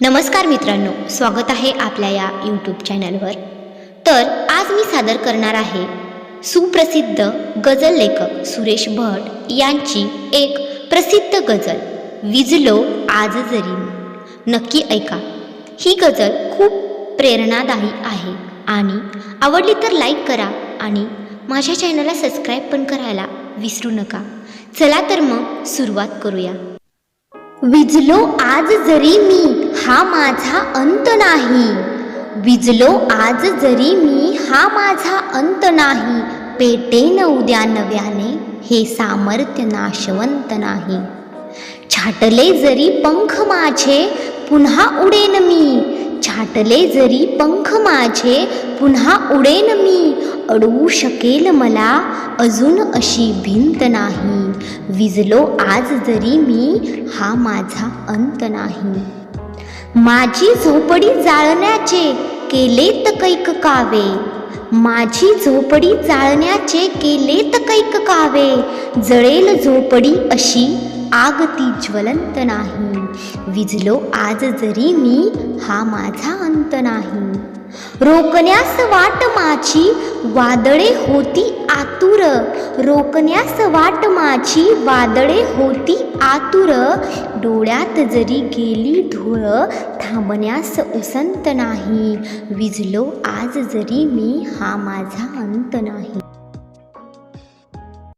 नमस्कार मित्रांनो स्वागत आहे आपल्या या यूट्यूब चॅनलवर तर आज मी सादर करणार आहे सुप्रसिद्ध गझल लेखक सुरेश भट यांची एक प्रसिद्ध गझल विजलो आज जरी. नक्की ऐका. ही गझल खूप प्रेरणादायी आहे आणि आवडली तर लाईक करा आणि माझ्या चॅनलला सबस्क्राईब पण करायला विसरू नका. चला तर मग सुरुवात करूया. विजलो आज जरी मी हा माझा अंत नाही. विजलो आज जरी मी हा माझा अंत नाही. पेटेन उद्या नव्याने हे सामर्थ्य नाशवंत नाही. छाटले जरी पंख माझे पुन्हा उडेन मी. छाटले जरी पंख माझे पुन्हा उडेन मी. अडवू शकेल मला अजून अशी भिंत नाही. विजलो आज जरी मी हा माझा अंत नाही. माझी झोपडी जाळण्याचे केलेत कैक कावे. माझी झोपडी जाळण्याचे केलेत कैक कावे. जळेल झोपडी अशी आग ती ज्वलंत नाही. विजलो आज जरी मी हा माझा अंत नाही. रोकण्यास वाट माझी वादळे होती आतू रोकण्यास वाट माझी. वादळे होती आतुर. डोळ्यात जरी गेली धुळ थांबण्यास उसंत नाही. विजलो आज जरी मी हा माझा अंत नाही.